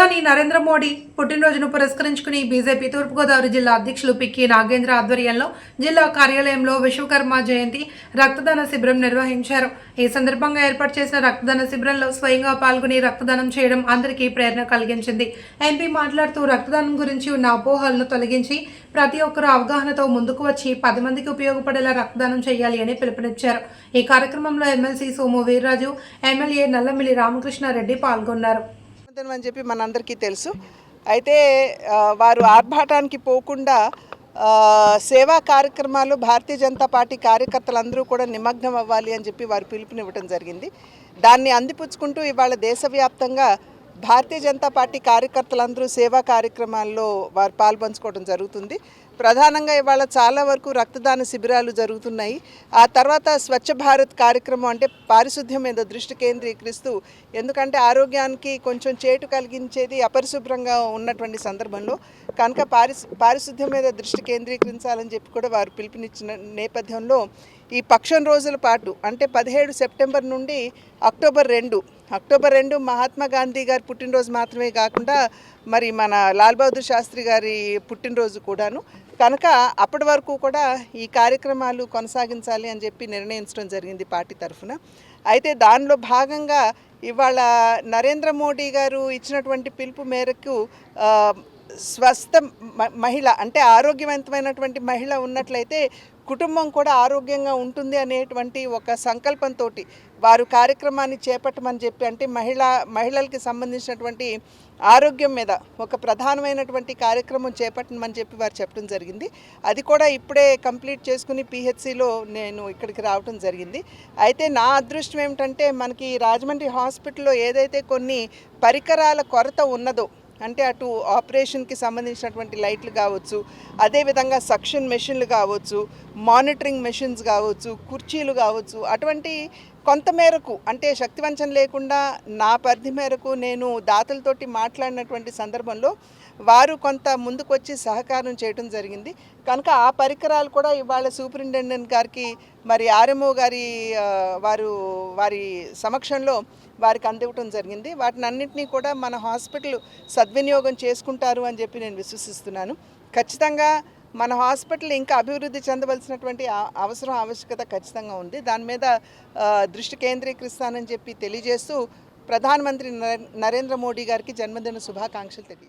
ప్రధాని నరేంద్ర మోడీ పుట్టినరోజును పురస్కరించుకుని బీజేపీ తూర్పుగోదావరి జిల్లా అధ్యక్షులు పిక్కి నాగేంద్ర ఆధ్వర్యంలో జిల్లా కార్యాలయంలో విశ్వకర్మ జయంతి రక్తదాన శిబిరం నిర్వహించారు. ఈ సందర్భంగా ఏర్పాటు చేసిన రక్తదాన శిబిరంలో స్వయంగా పాల్గొని రక్తదానం చేయడం అందరికీ ప్రేరణ కలిగించింది. ఎంపీ మాట్లాడుతూ రక్తదానం గురించి ఉన్న అపోహలను తొలగించి ప్రతి ఒక్కరూ అవగాహనతో ముందుకు వచ్చి పది మందికి ఉపయోగపడేలా రక్తదానం చేయాలి అని పిలుపునిచ్చారు. ఈ కార్యక్రమంలో ఎమ్మెల్సీ సోము వీర్రాజు ఎమ్మెల్యే నల్లమిల్లి రామకృష్ణారెడ్డి పాల్గొన్నారు. అని చెప్పి మనందరికీ తెలుసు. అయితే వారు ఆర్భాటానికి పోకుండా సేవా కార్యక్రమాలు భారతీయ జనతా పార్టీ కార్యకర్తలందరూ కూడా నిమగ్నం అవ్వాలి అని చెప్పి వారు పిలుపునివ్వడం జరిగింది. దాన్ని అందిపుచ్చుకుంటూ ఇవాళ దేశవ్యాప్తంగా భారతీయ జనతా పార్టీ కార్యకర్తలందరూ సేవా కార్యక్రమాల్లో వారు పాల్పంచుకోవడం జరుగుతుంది. ప్రధానంగా ఇవాళ చాలా వరకు రక్తదాన శిబిరాలు జరుగుతున్నాయి. ఆ తర్వాత స్వచ్ఛ భారత్ కార్యక్రమం అంటే పారిశుద్ధ్యం మీద దృష్టి కేంద్రీకరిస్తూ ఎందుకంటే ఆరోగ్యానికి కొంచెం చేటు కలిగించేది అపరిశుభ్రంగా ఉన్నటువంటి సందర్భంలో కనుక పారిశు పారిశుద్ధ్యం మీద దృష్టి కేంద్రీకరించాలని చెప్పి కూడా వారు పిలుపునిచ్చిన నేపథ్యంలో ఈ పక్షం రోజుల పాటు అంటే పదిహేడు సెప్టెంబర్ నుండి అక్టోబర్ రెండు అక్టోబర్ రెండు మహాత్మా గాంధీ గారి పుట్టినరోజు మాత్రమే కాకుండా మరి మన లాల్ బహదూర్ శాస్త్రి గారి పుట్టినరోజు కూడాను. కనుక అప్పటి వరకు కూడా ఈ కార్యక్రమాలు కొనసాగించాలి అని చెప్పి నిర్ణయించడం జరిగింది పార్టీ తరఫున. అయితే దానిలో భాగంగా ఇవాళ నరేంద్ర మోడీ గారు ఇచ్చినటువంటి పిలుపు మేరకు స్వస్థ మహిళ అంటే ఆరోగ్యవంతమైనటువంటి మహిళ ఉన్నట్లయితే కుటుంబం కూడా ఆరోగ్యంగా ఉంటుంది అనేటువంటి ఒక సంకల్పంతో వారు కార్యక్రమాన్ని చేపట్టమని చెప్పి అంటే మహిళ మహిళలకి సంబంధించినటువంటి ఆరోగ్యం మీద ఒక ప్రధానమైనటువంటి కార్యక్రమం చేపట్టమని చెప్పి వారు చెప్పడం జరిగింది. అది కూడా ఇప్పుడే కంప్లీట్ చేసుకుని పిహెచ్సిలో నేను ఇక్కడికి రావడం జరిగింది. అయితే నా అదృష్టం ఏమిటంటే మనకి రాజమండ్రి హాస్పిటల్లో ఏదైతే కొన్ని పరికరాల కొరత ఉన్నదో అంటే అటు ఆపరేషన్కి సంబంధించినటువంటి లైట్లు కావచ్చు అదేవిధంగా సక్షన్ మెషిన్లు కావచ్చు మానిటరింగ్ మెషిన్స్ కావచ్చు కుర్చీలు కావచ్చు అటువంటి కొంత మేరకు అంటే శక్తివంచన లేకుండా నా పరిధి మేరకు నేను దాతలతోటి మాట్లాడినటువంటి సందర్భంలో వారు కొంత ముందుకు వచ్చి సహకారం చేయడం జరిగింది. కనుక ఆ పరికరాలు కూడా ఇవాళ సూపరింటెండెంట్ గారికి మరి ఆర్ఎంఓ గారి వారు వారి సమక్షంలో వారికి అందివ్వటం జరిగింది. వాటిని అన్నింటినీ కూడా మన హాస్పిటల్ సద్వినియోగం చేసుకుంటారు అని చెప్పి నేను విశ్వసిస్తున్నాను. ఖచ్చితంగా మన హాస్పిటల్ ఇంకా అభివృద్ధి చెందవలసినటువంటి అవసరం ఆవశ్యకత ఖచ్చితంగా ఉంది. దాని మీద దృష్టి కేంద్రీకరిస్తానని చెప్పి తెలియజేస్తూ ప్రధానమంత్రి నరేంద్ర మోడీ గారికి జన్మదిన శుభాకాంక్షలు తెలియ